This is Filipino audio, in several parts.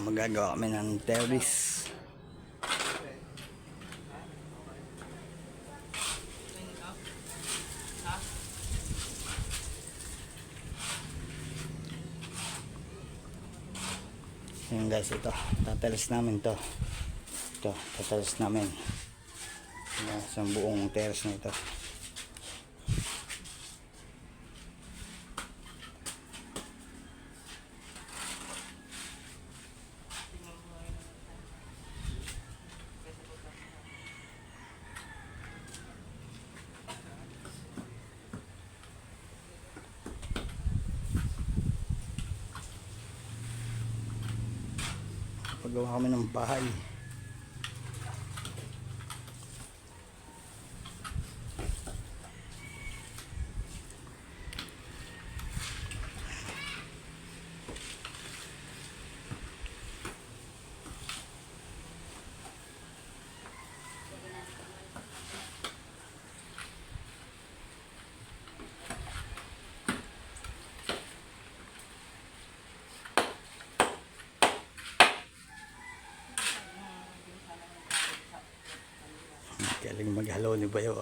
Magagawa kami ng terrace. Ayan guys, ito. Tatalis namin to. Ito, tatalis namin. Ayan, sa buong terrace na ito. Pagawa kami ng bahay. Galing maghalo ni Bayo.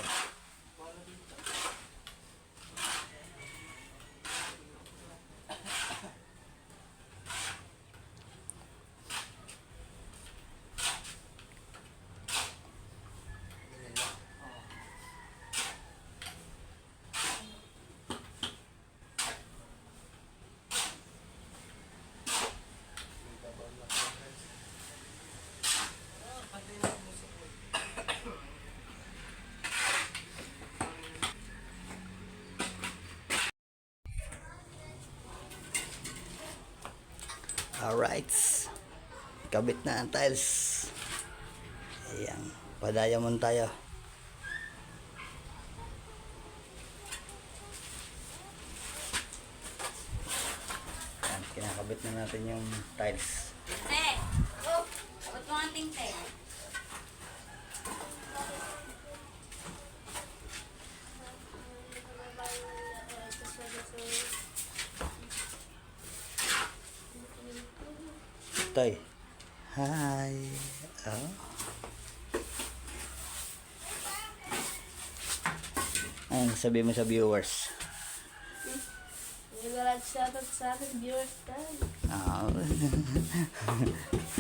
Alright. Kabit na ang tiles. Ayan. Pa-diamond tayo. Ayan. Kinakabit na natin yung tiles. Te! Oh! Abot mo ang ting. Toy. Hi. Oh. Ayun, sabi mo sa viewers. Nagalag shoutout sa akin, viewers tayo. Ah.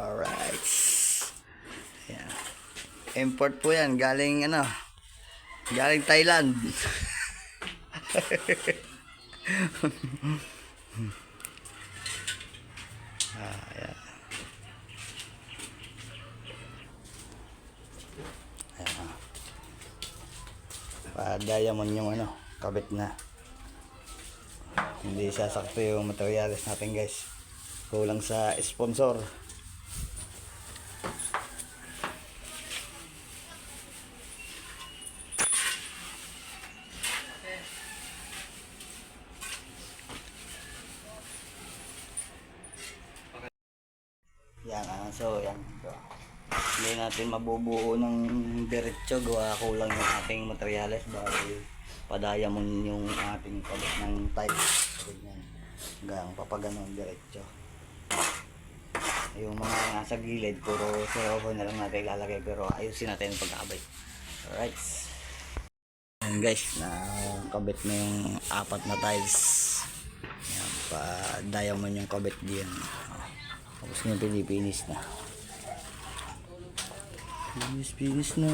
Alright. Yan. Import po yan. Galing ano. Galing Thailand. ah, yan. Ayan. Pa-diamond yung ano. Kabit na. Hindi sasakto yung materials natin guys. Kulang sa sponsor. Yan, ah, so yan. So, hindi natin mabubuo ng diretso gawa kulang yung ating materyales dahil padayamon yung ating palit ng type. Ganyan. Hanggang papaganon diretso. Yung mga nasa gilid, puro siroho na lang natin ilalagay pero ayusin natin yung pag-abay. Alright. Yan guys, nakabit na yung apat na tiles. Yan, pa diamond yung kabit diyan. Tapos yung pinipinis na. Pinis, pinis na.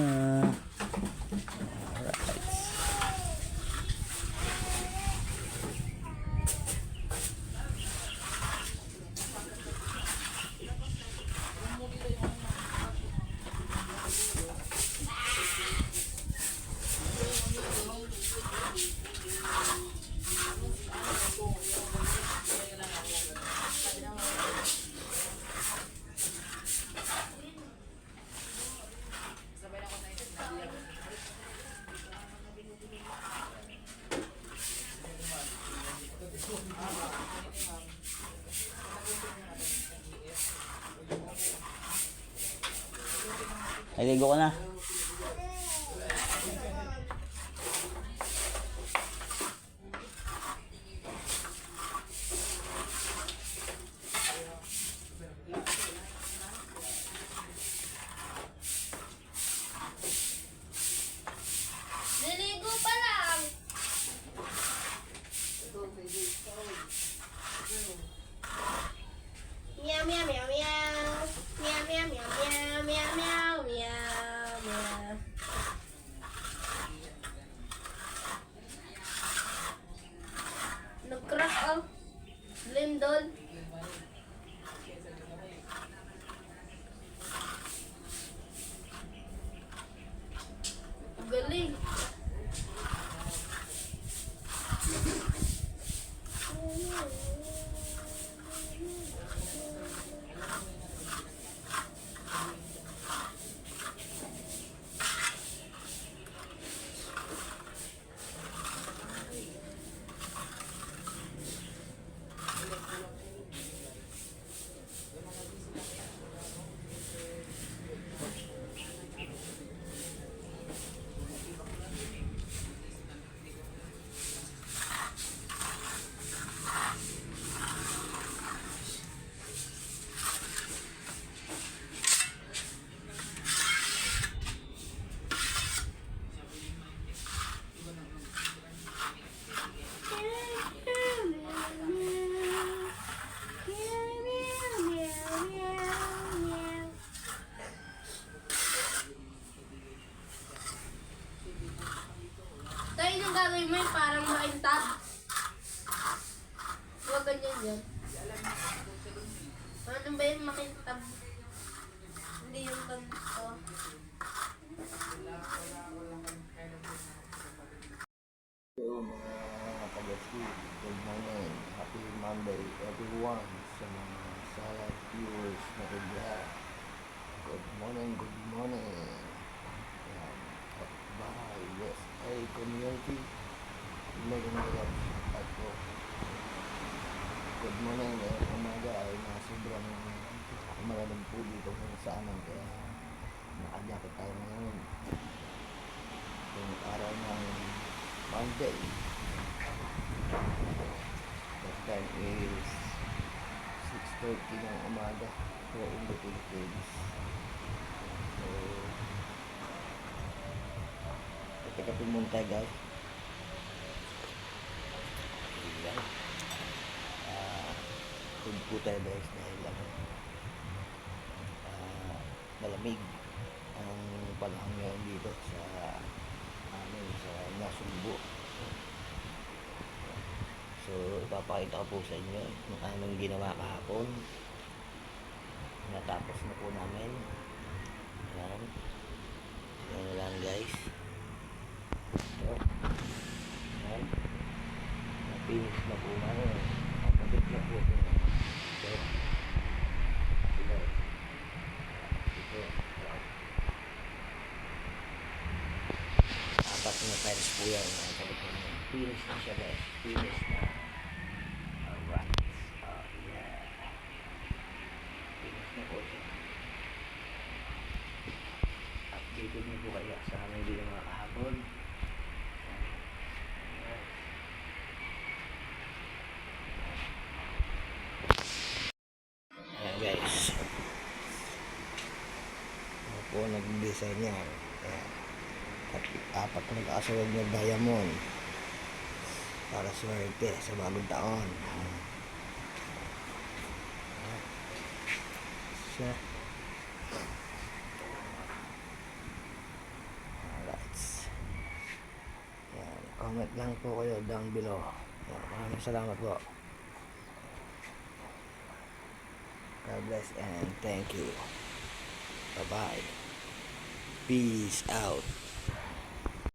Naligo ka na. Gagawin mo yung parang makintab. Huwag ganyan yan. Ano ba yung makintab? Hindi yung ganito. Hello mga kabati, good morning, happy Monday everyone sa mga silent viewers na kanya. Good morning, good morning. Yes, ay community. Magandang at po. Good morning, eh, umaga ay na sobrang malamig po dito kung sa amin kaya nakajakit tayo ngayon. Yung araw ng Monday. The time is 6.30 ng umaga here in the Philippines. So, muna tayo guys. Ayan. Ah, food po tayo guys dahil ano, ah, malamig ang panahon ngayon dito sa amin sa Nasugbo. So, ipapakita ko po sa inyo yung aming ginawa kahapon. Natapos na po namin. Yan. Yan na lang guys. Ito. Yan. Na-finish na po namin. Na times po yan na siya guys. Finish na. Na siya. Updated niyo po kayo sa aming guys. Ako nag-design apat na nag-asawag na diamond para swerte sa bagong taon. Siya. Alright. Yan. Comment lang po kayo down below. Yan. Maraming salamat po. God bless and thank you. Bye-bye. Peace out.